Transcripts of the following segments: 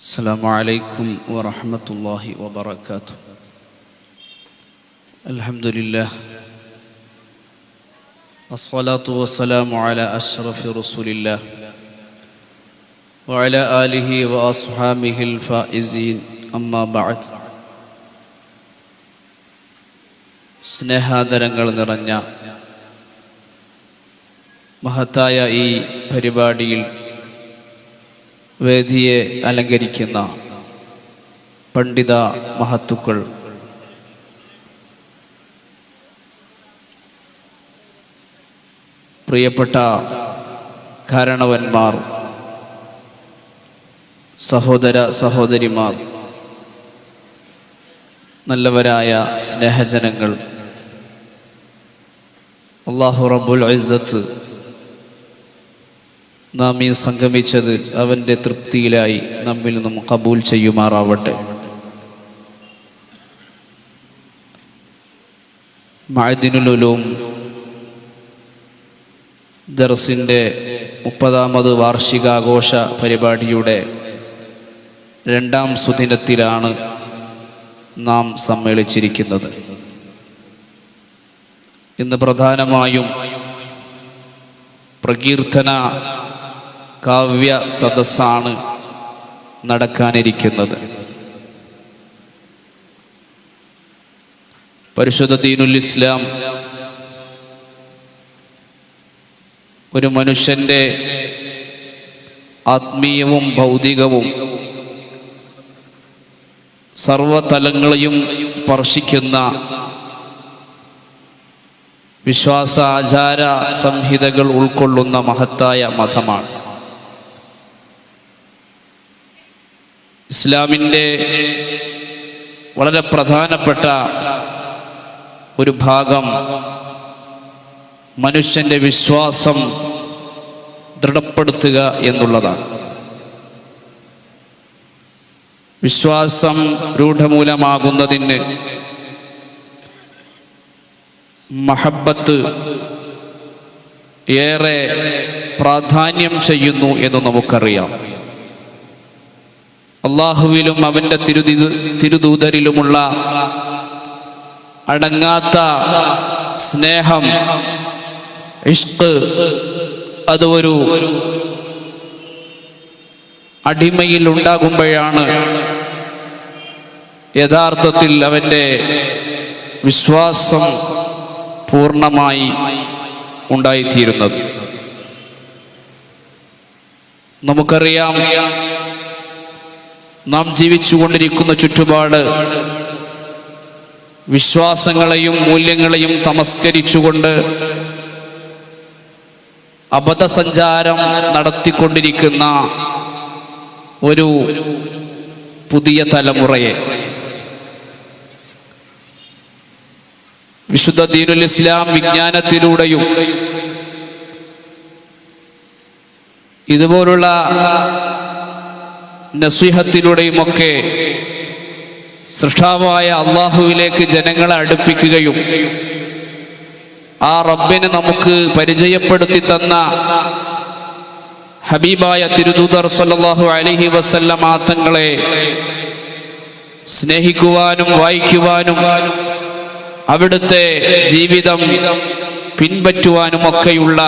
السلام عليكم ورحمة الله وبركاته الحمد لله الصلاة والسلام على أشرف رسول الله وعلى آله وأصحابه الفائزين أما بعد സ്നേഹാദരങ്ങൾ നിറഞ്ഞ മഹത്തായ ഈ പരിപാടിയിൽ വേദിയെ അലങ്കരിക്കുന്ന പണ്ഡിത മഹത്തുക്കൾ. പ്രിയപ്പെട്ട കാരണവന്മാർ സഹോദര സഹോദരിമാർ നല്ലവരായ സ്നേഹജനങ്ങൾ. അള്ളാഹു റബ്ബുൽ ഇസ്സത്ത് നാം ഈ സംഗമിച്ചത് അവന്റെ തൃപ്തിയിലായി നമ്മിൽ നിന്നും കബൂൽ ചെയ്യുമാറാവട്ടെ. മഴദിനുലുലും ദർസിന്റെ മുപ്പതാമത് വാർഷികാഘോഷ പരിപാടിയുടെ രണ്ടാം സുദിനത്തിലാണ് നാം സമ്മേളിച്ചിരിക്കുന്നത്. ഇന്ന് പ്രധാനമായും പ്രകീർത്തന കാവ്യ സദസ്സാണ് നടക്കാനിരിക്കുന്നത്. പരിശുദ്ധ ദീനുൽ ഇസ്ലാം ഒരു മനുഷ്യന്റെ ആത്മീയവും ഭൗതികവും സർവതലങ്ങളെയും സ്പർശിക്കുന്ന വിശ്വാസ ആചാര സംഹിതകൾ ഉൾക്കൊള്ളുന്ന മഹത്തായ മതമാണ് ഇസ്ലാമിന്റെ വളരെ പ്രധാനപ്പെട്ട ഒരു ഭാഗം മനുഷ്യന്റെ വിശ്വാസം ദൃഢപ്പെടുത്തുക എന്നുള്ളതാണ്. വിശ്വാസം രൂഢമൂലമാകുന്നതിന് മഹബത്ത് ഏറെ പ്രാധാന്യം ചെയ്യുന്നു എന്ന് നമുക്കറിയാം. അള്ളാഹുവിലും അവന്റെ തിരുതി തിരുദൂതരിലുമുള്ള അടങ്ങാത്ത സ്നേഹം ഇഷ്ക് അത് ഒരു അടിമയിൽ ഉണ്ടാകുമ്പോഴാണ് യഥാർത്ഥത്തിൽ അവന്റെ വിശ്വാസം പൂർണമായി ഉണ്ടായിത്തീരുന്നത്. നമുക്കറിയാം നാം ജീവിച്ചുകൊണ്ടിരിക്കുന്ന ചുറ്റുപാട് വിശ്വാസങ്ങളെയും മൂല്യങ്ങളെയും തമസ്കരിച്ചുകൊണ്ട് അബദ്ധസഞ്ചാരം നടത്തിക്കൊണ്ടിരിക്കുന്ന ഒരു പുതിയ തലമുറയെ. വിശുദ്ധ ദീനുൽ ഇസ്ലാം വിജ്ഞാനത്തിലൂടെയും ഇതുപോലുള്ള നസ്വിഹത്തിലൂടെയും ഒക്കെ സൃഷ്ടാവായ അള്ളാഹുവിലേക്ക് ജനങ്ങളെ അടുപ്പിക്കുകയും ആ റബ്ബിനെ നമുക്ക് പരിചയപ്പെടുത്തി തന്ന ഹബീബായ തിരുദൂതർ സല്ലാഹു അലൈഹി വസല്ല മാത്തങ്ങളെ സ്നേഹിക്കുവാനും വായിക്കുവാനും അവിടുത്തെ ജീവിതം പിൻപറ്റുവാനും ഒക്കെയുള്ള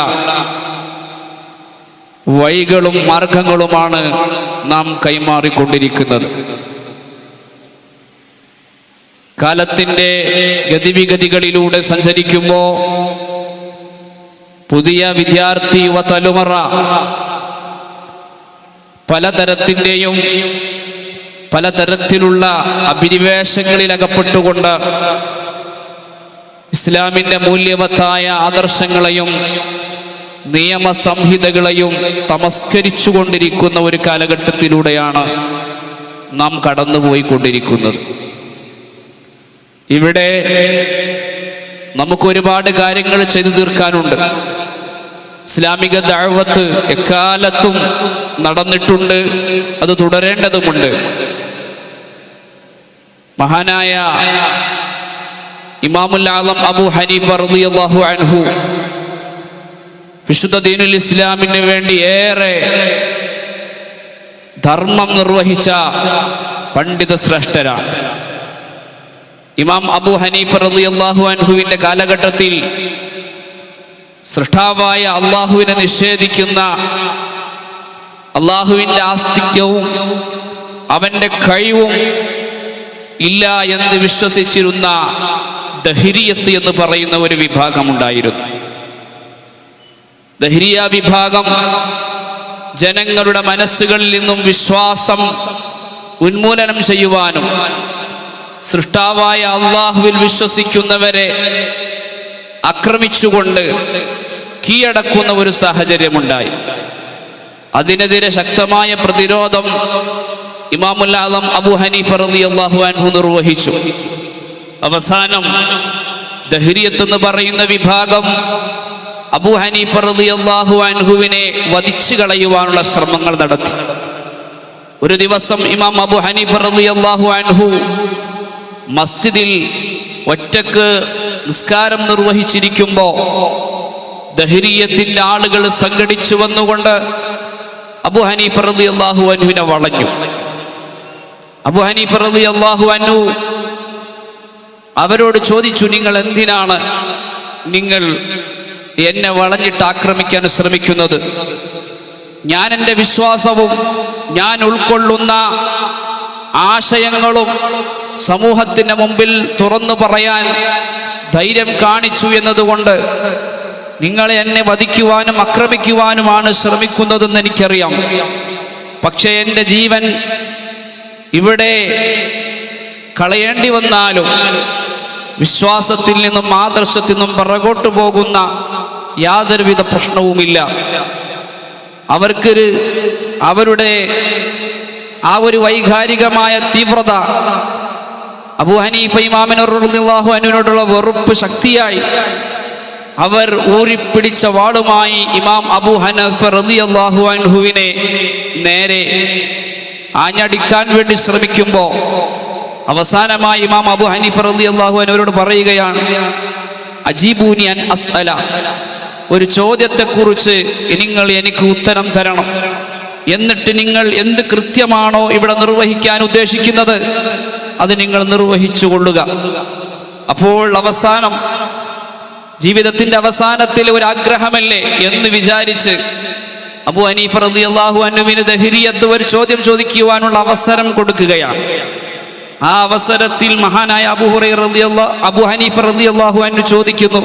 വഴികളും മാർഗങ്ങളുമാണ് നാം കൈമാറിക്കൊണ്ടിരിക്കുന്നത്. കാലത്തിന്റെ ഗതിവിഗതികളിലൂടെ സഞ്ചരിക്കുമ്പോൾ പുതിയ വിദ്യാർത്ഥി യുവ തലമുറ പലതരത്തിന്റെയും പലതരത്തിലുള്ള അഭിനിവേശങ്ങളിൽ അകപ്പെട്ടുകൊണ്ട് ഇസ്ലാമിന്റെ മൂല്യവത്തായ ആദർശങ്ങളെയും നിയമസംഹിതകളെയും തമസ്കരിച്ചു കൊണ്ടിരിക്കുന്ന ഒരു കാലഘട്ടത്തിലൂടെയാണ് നാം കടന്നുപോയിക്കൊണ്ടിരിക്കുന്നത്. ഇവിടെ നമുക്ക് ഒരുപാട് കാര്യങ്ങൾ ചെയ്തു തീർക്കാനുണ്ട്. ഇസ്ലാമിക ദാഴ്വത്ത് എക്കാലത്തും നടന്നിട്ടുണ്ട് അത് തുടരേണ്ടതുമുണ്ട്. മഹാനായ ഇമാമുൽ ആലം അബു ഹനീഫ അൻഹു വിശുദ്ധ ദീനുൽ ഇസ്ലാമിന് വേണ്ടി ഏറെ ധർമ്മം നിർവഹിച്ച പണ്ഡിത ശ്രേഷ്ഠരാണ്. ഇമാം അബു ഹനീഫ് റളിയല്ലാഹു അൻഹുവിന്റെ കാലഘട്ടത്തിൽ സൃഷ്ടാവായ അള്ളാഹുവിനെ നിഷേധിക്കുന്ന അള്ളാഹുവിന്റെ ആസ്തിക്യവും അവന്റെ കഴിവും ഇല്ല എന്ന് വിശ്വസിച്ചിരുന്ന ദഹിരിയത്ത് എന്ന് പറയുന്ന ഒരു വിഭാഗമുണ്ടായിരുന്നു. ദഹിരിയ വിഭാഗം ജനങ്ങളുടെ മനസ്സുകളിൽ നിന്നും വിശ്വാസം ഉന്മൂലനം ചെയ്യുവാനും സൃഷ്ടാവായ അള്ളാഹുവിൽ വിശ്വസിക്കുന്നവരെ ആക്രമിച്ചുകൊണ്ട് കീഴടക്കുന്ന ഒരു സാഹചര്യമുണ്ടായി. അതിനെതിരെ ശക്തമായ പ്രതിരോധം ഇമാമുല്ലാദം അബു ഹനീഫ അള്ളാഹു അൻഹു നിർവഹിച്ചു. അവസാനം ദഹ്രിയത്ത് എന്ന് പറയുന്ന വിഭാഗം അബു റളിയല്ലാഹു അൻഹുവിനെ വധിച്ചു കളയുവാനുള്ള ശ്രമങ്ങൾ നടത്തി. ഒരു ദിവസം ഇമാം അബു ഹനീഫ റളിയല്ലാഹു അൻഹു മസ്ജിദിൽ ഒറ്റയ്ക്ക് നിസ്കാരം നിർവഹിച്ചിരിക്കുമ്പോൾ ദഹരീയത്തിന്റെ ആളുകൾ സംഘടിച്ചു വന്നുകൊണ്ട് അബു ഹനീഫ് അള്ളാഹു അനുവിനെ വളഞ്ഞു. അബു ഹനീഫ് അള്ളാഹു അനു അവരോട് ചോദിച്ചു നിങ്ങൾ എന്തിനാണ് നിങ്ങൾ എന്നെ വളഞ്ഞിട്ട് ആക്രമിക്കാൻ ശ്രമിക്കുന്നത്. ഞാൻ എന്റെ വിശ്വാസവും ഞാൻ ഉൾക്കൊള്ളുന്ന ആശയങ്ങളും സമൂഹത്തിന് മുമ്പിൽ തുറന്നു പറയാൻ ധൈര്യം കാണിച്ചു എന്നതുകൊണ്ട് നിങ്ങളെ എന്നെ വധിക്കുവാനും ആക്രമിക്കുവാനുമാണ് ശ്രമിക്കുന്നതെന്ന് എനിക്കറിയാം. പക്ഷേ എന്റെ ജീവൻ ഇവിടെ കളയേണ്ടി വന്നാലും വിശ്വാസത്തിൽ നിന്നും ആദർശത്തിൽ നിന്നും പിറകോട്ട് പോകുന്ന യാതൊരുവിധ പ്രശ്നവുമില്ല. അവർക്കൊരു അവരുടെ ആ ഒരു വൈകാരികമായ തീവ്രത അബു ഹനീഫ ഇമാമിനു അനുവിനോടുള്ള വെറുപ്പ് ശക്തിയായി അവർ ഊരിപ്പിടിച്ച വാളുമായി ഇമാം അബു ഹനഫ് റതി അള്ളാഹു അൻഹുവിനെ നേരെ ആഞ്ഞടിക്കാൻ വേണ്ടി ശ്രമിക്കുമ്പോൾ അവസാനമായി ഇമാം അബു ഹനീഫ് റതി അള്ളാഹു അനുവരോട് പറയുകയാണ് അജീബൂനിയൻ അസ്അല. ഒരു ചോദ്യത്തെക്കുറിച്ച് നിങ്ങൾ എനിക്ക് ഉത്തരം തരണം. എന്നിട്ട് നിങ്ങൾ എന്ത് കൃത്യമാണോ ഇവിടെ നിർവഹിക്കാൻ ഉദ്ദേശിക്കുന്നത് അത് നിങ്ങൾ നിർവഹിച്ചു കൊള്ളുക. അപ്പോൾ അവസാനം ജീവിതത്തിന്റെ അവസാനത്തിൽ ഒരു ആഗ്രഹമല്ലേ എന്ന് വിചാരിച്ച് അബു ഹനീഫ അള്ളാഹു അനുവിന് ദഹരിയത്ത് ഒരു ചോദ്യം ചോദിക്കുവാനുള്ള അവസരം കൊടുക്കുകയാണ്. ആ അവസരത്തിൽ മഹാനായ അബു ഹുറൈറ റളിയല്ലാഹു അബു ഹനീഫ അള്ളാഹു അനു ചോദിക്കുന്നു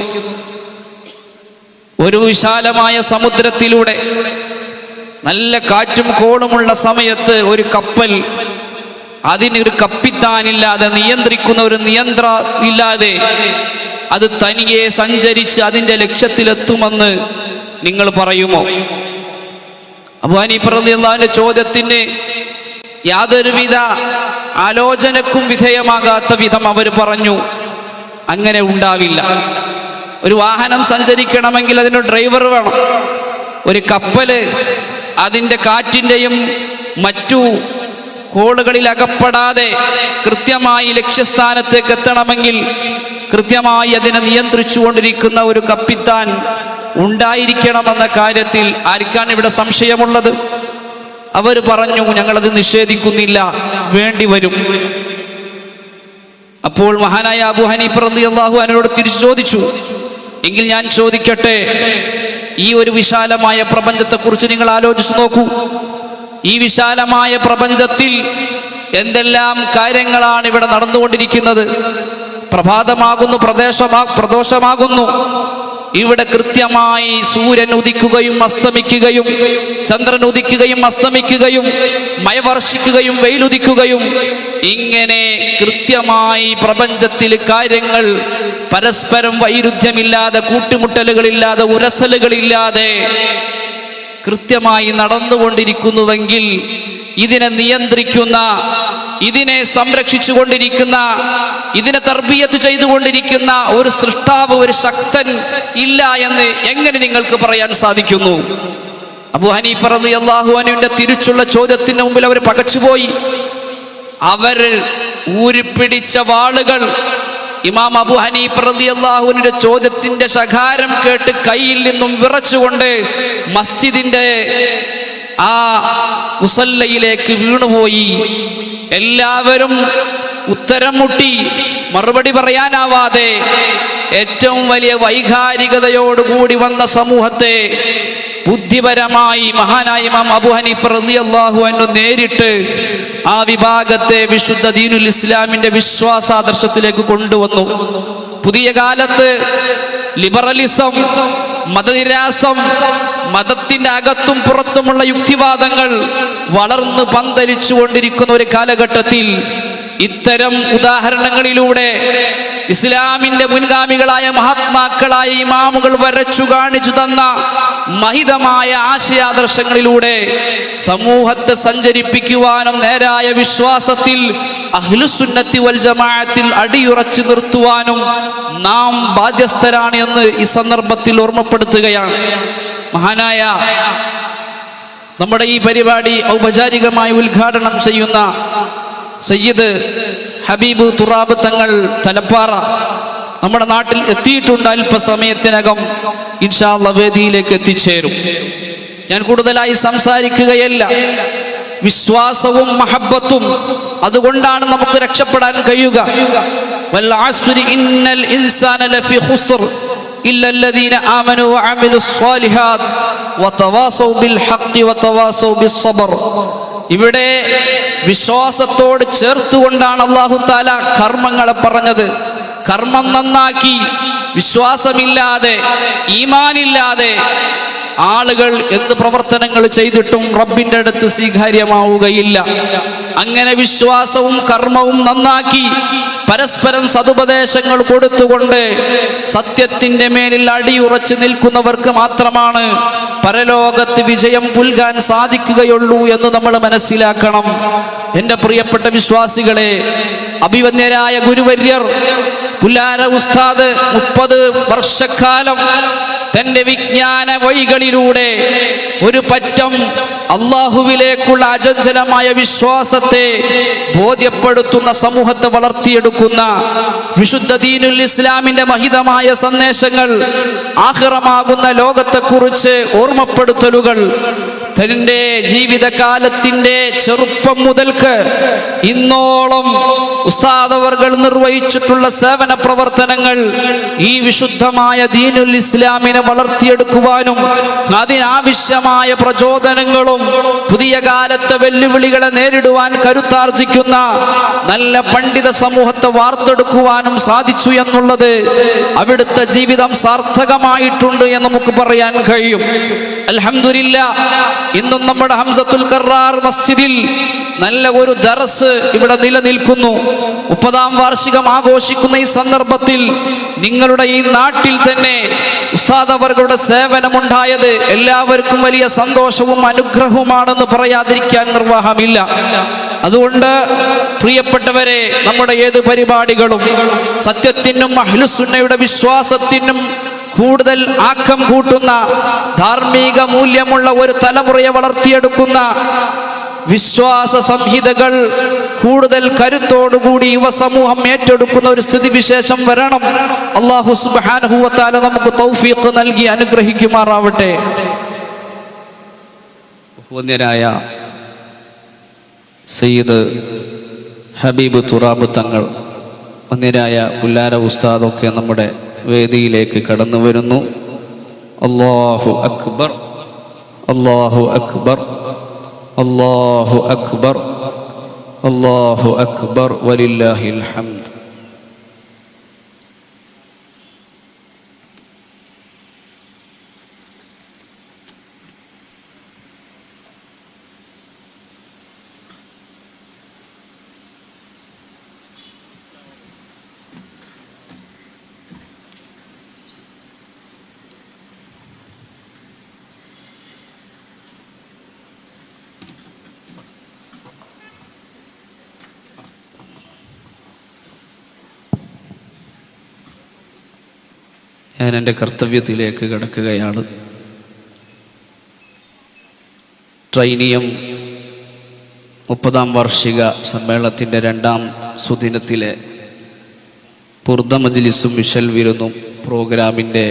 ഒരു വിശാലമായ സമുദ്രത്തിലൂടെ നല്ല കാറ്റും കോളുമുള്ള സമയത്ത് ഒരു കപ്പൽ അതിനൊരു കപ്പിത്താനില്ലാതെ നിയന്ത്രിക്കുന്ന ഒരു നിയന്ത്ര ഇല്ലാതെ അത് തനിയെ സഞ്ചരിച്ച് അതിന്റെ ലക്ഷ്യത്തിലെത്തുമെന്ന് നിങ്ങൾ പറയുമോ? അബു ഹനീഫ് റളിയല്ലാഹുവിന്റെ ചോദ്യത്തിന് യാതൊരുവിധ ആലോചനക്കും വിധേയമാകാത്ത വിധം അവർ പറഞ്ഞു അങ്ങനെ ഉണ്ടാവില്ല. ഒരു വാഹനം സഞ്ചരിക്കണമെങ്കിൽ അതിന് ഡ്രൈവർ വേണം. ഒരു കപ്പൽ അതിന്റെ കാറ്റിന്റെയും മറ്റു കോളുകളിൽ അകപ്പെടാതെ കൃത്യമായി ലക്ഷ്യസ്ഥാനത്തേക്ക് എത്തണമെങ്കിൽ കൃത്യമായി അതിനെ നിയന്ത്രിച്ചുകൊണ്ടിരിക്കുന്ന ഒരു കപ്പിത്താൻ ഉണ്ടായിരിക്കണമെന്ന കാര്യത്തിൽ ആർക്കാണ് ഇവിടെ സംശയമുള്ളത്? അവർ പറഞ്ഞു ഞങ്ങളത് നിഷേധിക്കുന്നില്ല വേണ്ടി വരും. അപ്പോൾ മഹാനായ അബു ഹനീഫ് റളിയല്ലാഹു അനോട് തിരിച്ചു ചോദിച്ചു എങ്കിൽ ഞാൻ ചോദിക്കട്ടെ ഈ ഒരു വിശാലമായ പ്രപഞ്ചത്തെക്കുറിച്ച് നിങ്ങൾ ആലോചിച്ചു നോക്കൂ. ഈ വിശാലമായ പ്രപഞ്ചത്തിൽ എന്തെല്ലാം കാര്യങ്ങളാണ് ഇവിടെ നടന്നുകൊണ്ടിരിക്കുന്നത്? പ്രഭാതമാകുന്നു പ്രദേശമാ പ്രദോഷമാകുന്നു. ഇവിടെ കൃത്യമായി സൂര്യൻ ഉദിക്കുകയും അസ്തമിക്കുകയും ചന്ദ്രൻ ഉദിക്കുകയും അസ്തമിക്കുകയും മയവർഷിക്കുകയും വെയിലുദിക്കുകയും ഇങ്ങനെ കൃത്യമായി പ്രപഞ്ചത്തിൽ കാര്യങ്ങൾ പരസ്പരം വൈരുദ്ധ്യമില്ലാതെ കൂട്ടിമുട്ടലുകളില്ലാതെ ഉരസലുകളില്ലാതെ കൃത്യമായി നടന്നുകൊണ്ടിരിക്കുന്നുവെങ്കിൽ ഇതിനെ നിയന്ത്രിക്കുന്ന ഇതിനെ സംരക്ഷിച്ചു കൊണ്ടിരിക്കുന്ന ഇതിനെ തർബീയത്ത് ചെയ്തുകൊണ്ടിരിക്കുന്ന ഒരു സൃഷ്ടാവ് ഒരു ശക്തൻ ഇല്ല എന്ന് എങ്ങനെ നിങ്ങൾക്ക് പറയാൻ സാധിക്കുന്നു? അബു ഹനീഫ റലി അള്ളാഹുഅനുവിന്റെ തിരിച്ചുള്ള ചോദ്യത്തിന് മുമ്പിൽ അവർ പകച്ചുപോയി. അവർ ഊരിപ്പിടിച്ച വാളുകൾ ഇമാം അബു ഹനീഫ് അള്ളാഹുവിന്റെ ചോദ്യത്തിന്റെ ശകാരം കേട്ട് കയ്യിൽ നിന്നും വിറച്ചുകൊണ്ട് മസ്ജിദിന്റെ ആ മുസല്ലയിലേക്ക് വീണുപോയി. എല്ലാവരും ഉത്തരം മുട്ടി മറുപടി പറയാനാവാതെ ഏറ്റവും വലിയ വൈകാരികതയോടുകൂടി വന്ന സമൂഹത്തെ ബുദ്ധിപരമായി മഹാനായ ഇമാം അബു ഹനീഫ് റളിയല്ലാഹു അൻഹു നേരിട്ട് ആ വിഭാഗത്തെ വിശുദ്ധ ദീനുൽ ഇസ്ലാമിന്റെ വിശ്വാസാദർശത്തിലേക്ക് കൊണ്ടുവന്നു. പുതിയ കാലത്ത് ലിബറലിസം മതനിരാസം മതത്തിന്റെ അകത്തും പുറത്തുമുള്ള യുക്തിവാദങ്ങൾ വളർന്ന് പന്തലിച്ചു കൊണ്ടിരിക്കുന്ന ഒരു കാലഘട്ടത്തിൽ ഇത്തരം ഉദാഹരണങ്ങളിലൂടെ ഇസ്ലാമിന്റെ മുൻഗാമികളായ മഹാത്മാക്കളായ ഇമാമുകൾ വരച്ചു കാണിച്ചു തന്ന മഹിതമായ ആശയാദർശങ്ങളിലൂടെ സമൂഹത്തെ സഞ്ചരിപ്പിക്കുവാനും നേരായ വിശ്വാസത്തിൽ അഹ്ലുസുന്നത്തി വൽ ജമാഅത്തിൽ അടിയുറച്ചു നിർത്തുവാനും നാം ബാധ്യസ്ഥരാണ് എന്ന് ഈ സന്ദർഭത്തിൽ ഓർമ്മപ്പെടുത്തുകയാണ്. മഹാനായ നമ്മുടെ ഈ പരിപാടി ഔപചാരികമായി ഉദ്ഘാടനം ചെയ്യുന്ന സയ്യിദ് ഹബീബ് തുറാബ് തങ്ങൾ തലപ്പാറ നമ്മുടെ നാട്ടിൽ എത്തിയിട്ടുണ്ട് അല്പസമയത്തിനകം. ഇൻഷാല്ല വേദിയിലേക്ക് എത്തിച്ചേരും. ഞാൻ കൂടുതലായി സംസാരിക്കുകയല്ല. വിശ്വാസവും മഹബത്തും അതുകൊണ്ടാണ് നമുക്ക് രക്ഷപ്പെടാൻ കഴിയുക. വൽ ഇവിടെ വിശ്വാസത്തോട് ചേർത്തുകൊണ്ടാണ് അള്ളാഹു താല കർമ്മങ്ങളെ പറഞ്ഞത്. കർമ്മം നന്നാക്കി വിശ്വാസമില്ലാതെ ഈമാനില്ലാതെ ആളുകൾ എന്ത് പ്രവർത്തനങ്ങൾ ചെയ്തിട്ടും റബ്ബിന്റെ അടുത്ത് സ്വീകാര്യമാവുകയില്ല. അങ്ങനെ വിശ്വാസവും കർമ്മവും നന്നാക്കി പരസ്പരം സതുപദേശങ്ങൾ കൊടുത്തുകൊണ്ട് സത്യത്തിന്റെ മേലിൽ അടിയുറച്ചു നിൽക്കുന്നവർക്ക് മാത്രമാണ് പരലോകത്ത് വിജയം പുൽകാൻ സാധിക്കുകയുള്ളൂ എന്ന് നമ്മൾ മനസ്സിലാക്കണം. എന്റെ പ്രിയപ്പെട്ട വിശ്വാസികളെ അഭിവന്യരായ ഗുരുവര്യർ പുല്ലാര ഉസ്താദ് മുപ്പത് വർഷക്കാലം തന്റെ വിജ്ഞാന വഴികളിലൂടെ ഒരു പറ്റം അള്ളാഹുവിലേക്കുള്ള അചഞ്ചലമായ വിശ്വാസത്തെ ബോധ്യപ്പെടുത്തുന്ന സമൂഹത്തെ വളർത്തിയെടുക്കുന്ന വിശുദ്ധ ദീനുൽ ഇസ്ലാമിന്റെ മഹിതമായ സന്ദേശങ്ങൾ ആഹ്റമാകുന്ന ലോകത്തെക്കുറിച്ച് ഓർമ്മപ്പെടുത്തലുകൾ തന്റെ ജീവിതകാലത്തിന്റെ ചെറുപ്പം മുതൽക്ക് ഇന്നോളം ഉസ്താദവർകൾ നിർവഹിച്ചിട്ടുള്ള സേവന പ്രവർത്തനങ്ങൾ ഈ വിശുദ്ധമായ ദീനുൽ ഇസ്ലാമിനെ വളർത്തിയെടുക്കുവാനും അതിനാവശ്യമായ പ്രചോദനങ്ങളും പുതിയ കാലത്തെ വെല്ലുവിളികളെ നേരിടുവാൻ കരുത്താർജിക്കുന്ന നല്ല പണ്ഡിത സമൂഹത്തെ വാർത്തെടുക്കുവാനും സാധിച്ചു എന്നുള്ളത് അവിടുത്തെ ജീവിതം സാർത്ഥകമായിട്ടുണ്ട് എന്ന് നമുക്ക് പറയാൻ കഴിയും. അൽഹംദുലില്ല ഇന്നും നമ്മുടെ ഹംസത്തുൽ കറാർ മസ്ജിദിൽ നല്ല ഒരു ദറസ് ഇവിടെ നിലനിൽക്കുന്നു. മുപ്പതാം വാർഷികം ആഘോഷിക്കുന്ന ഈ സന്ദർഭത്തിൽ നിങ്ങളുടെ ഈ നാട്ടിൽ തന്നെ ഉസ്താദ് അവരുടെ സേവനമുണ്ടായത് എല്ലാവർക്കും വലിയ സന്തോഷവും അനുഗ്രഹവുമാണെന്ന് പറയാതിരിക്കാൻ നിർവാഹമില്ല. അതുകൊണ്ട് പ്രിയപ്പെട്ടവരെ നമ്മുടെ ഏത് പരിപാടികളും സത്യത്തിനും അഹ്ലുസുന്നയുടെ വിശ്വാസത്തിനും കൂടുതൽ ആക്കം കൂട്ടുന്ന ധാർമ്മിക മൂല്യമുള്ള ഒരു തലമുറയെ വളർത്തിയെടുക്കുന്ന വിശ്വാസ സംഹിതകൾ കൂടുതൽ കരുത്തോടുകൂടി യുവസമൂഹം ഏറ്റെടുക്കുന്ന ഒരു സ്ഥിതിവിശേഷം വരണം. അള്ളാഹു സുബാനുഭവത്താല നമുക്ക് തൗഫീഖ് നൽകി അനുഗ്രഹിക്കുമാറാവട്ടെ. ബഹുവന്യരായ സയ്യിദ് ഹബീബ് തുറാബ് തങ്ങൾ വന്യരായ ഉല്ലാര ഉസ്താദൊക്കെ നമ്മുടെ വേദിയിലേക്ക് കടന്നു വരുന്നു. അള്ളാഹു അക്ബർ അള്ളാഹു അക്ബർ അള്ളാഹു അക്ബർ അള്ളാഹു അക്ബർ വലില്ലാഹിൽ ഹംദ്. ഞാൻ എന്റെ കർത്തവ്യത്തിലേക്ക് കിടക്കുകയാണ്. ട്രൈനിയം മുപ്പതാം വാർഷിക സമ്മേളനത്തിന്റെ രണ്ടാം സുദിനത്തിലെ പുർദ മജ്ലിസും മിഷൽ വിരുന്നും പ്രോഗ്രാമിന്റെ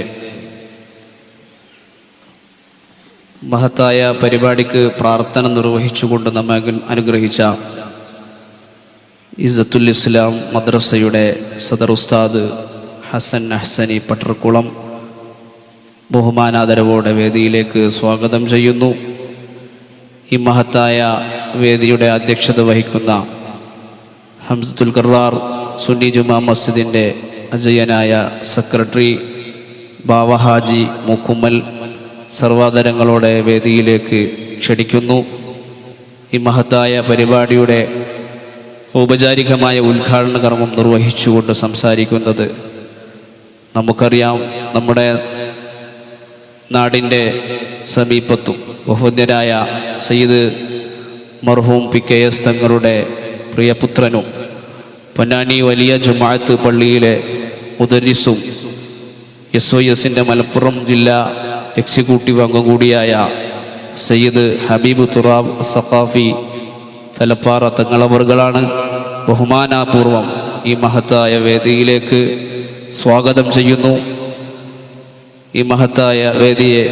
മഹത്തായ പരിപാടിക്ക് പ്രാർത്ഥന നിർവഹിച്ചുകൊണ്ട് നമ്മെ അനു- അനുഗ്രഹിച്ച ഇസത്തുൽ ഇസ്ലാം മദ്രസയുടെ സദർ ഉസ്താദ് ഹസൻ അഹ്സനി പട്ടർക്കുളം ബഹുമാനാദരവോടെ വേദിയിലേക്ക് സ്വാഗതം ചെയ്യുന്നു. ഈ മഹത്തായ വേദിയുടെ അധ്യക്ഷത വഹിക്കുന്ന ഹംസത്തുൽ കർവാർ സുന്നി ജുമാ മസ്ജിദിന്റെ അജയനായ സെക്രട്ടറി ബാവഹാജി മുക്കുമ്മൽ സർവാദരങ്ങളോടെ വേദിയിലേക്ക് ക്ഷണിക്കുന്നു. ഈ മഹത്തായ പരിപാടിയുടെ ഔപചാരികമായ ഉദ്ഘാടന കർമ്മം നിർവഹിച്ചുകൊണ്ട് സംസാരിക്കുന്നത് നമുക്കറിയാം നമ്മുടെ നാടിന്റെ സമീപത്തും ബഹുന്യരായ സയ്യിദ് മർഹൂം പി കെ എസ് തങ്ങളുടെ പ്രിയപുത്രനും പൊന്നാനി വലിയ ജുമാഅത്ത് പള്ളിയിലെ മുദരിസും എസ് ഒ എസിന്റെ മലപ്പുറം ജില്ലാ എക്സിക്യൂട്ടീവ് അംഗം കൂടിയായ സയ്യിദ് ഹബീബ് തുറാബ് സഖാഫി തലപ്പാറ തങ്ങളവറുകളാണ് ബഹുമാനാപൂർവം ഈ മഹത്തായ വേദിയിലേക്ക് സ്വാഗതം ചെയ്യുന്നു. ഈ മഹത്തായ വേദിയെ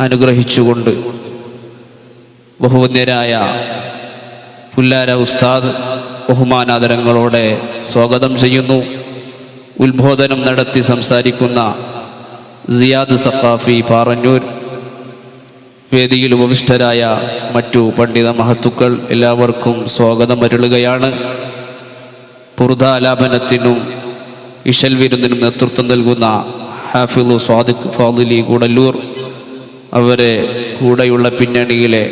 അനുഗ്രഹിച്ചുകൊണ്ട് ബഹുവന്യരായ പുല്ലാര ഉസ്താദ് ബഹുമാനാദരങ്ങളോടെ സ്വാഗതം ചെയ്യുന്നു. ഉത്ബോധനം നടത്തി സംസാരിക്കുന്ന സിയാദ് സഖാഫി പാറന്നൂർ വേദിയിൽ ഉപവിഷ്ടരായ മറ്റു പണ്ഡിത മഹത്തുക്കൾ എല്ലാവർക്കും സ്വാഗതം അരുളുകയാണ്. പുറുതാലാപനത്തിനും ഇഷൽ വിരുന്നിനും നേതൃത്വം നൽകുന്ന ഹാഫിളു സ്വാദിഖ് ഫാദിലി ഗുഡല്ലൂർ അവരെ കൂടെയുള്ള പിന്നണിയിലെ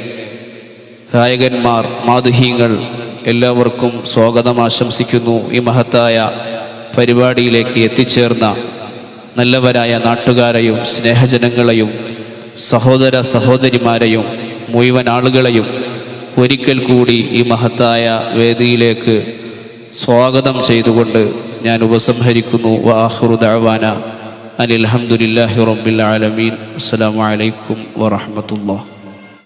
ഗായകന്മാർ മാധുഹീങ്ങൾ എല്ലാവർക്കും സ്വാഗതം ആശംസിക്കുന്നു. ഈ മഹത്തായ പരിപാടിയിലേക്ക് എത്തിച്ചേർന്ന നല്ലവരായ നാട്ടുകാരെയും സ്നേഹജനങ്ങളെയും സഹോദര സഹോദരിമാരെയും മുഴുവൻ ആളുകളെയും ഒരിക്കൽ കൂടി ഈ മഹത്തായ വേദിയിലേക്ക് സ്വാഗതം ചെയ്തുകൊണ്ട് ഞാൻ ഉപസംഹരിക്കുന്നു. വാഹുറുദാന അനിൽഹമുല്ലാഹി റബ്ബിൽ ആലമീൻ. അസ്സലാമു അലൈക്കും വറഹ്മത്തുള്ളാഹി.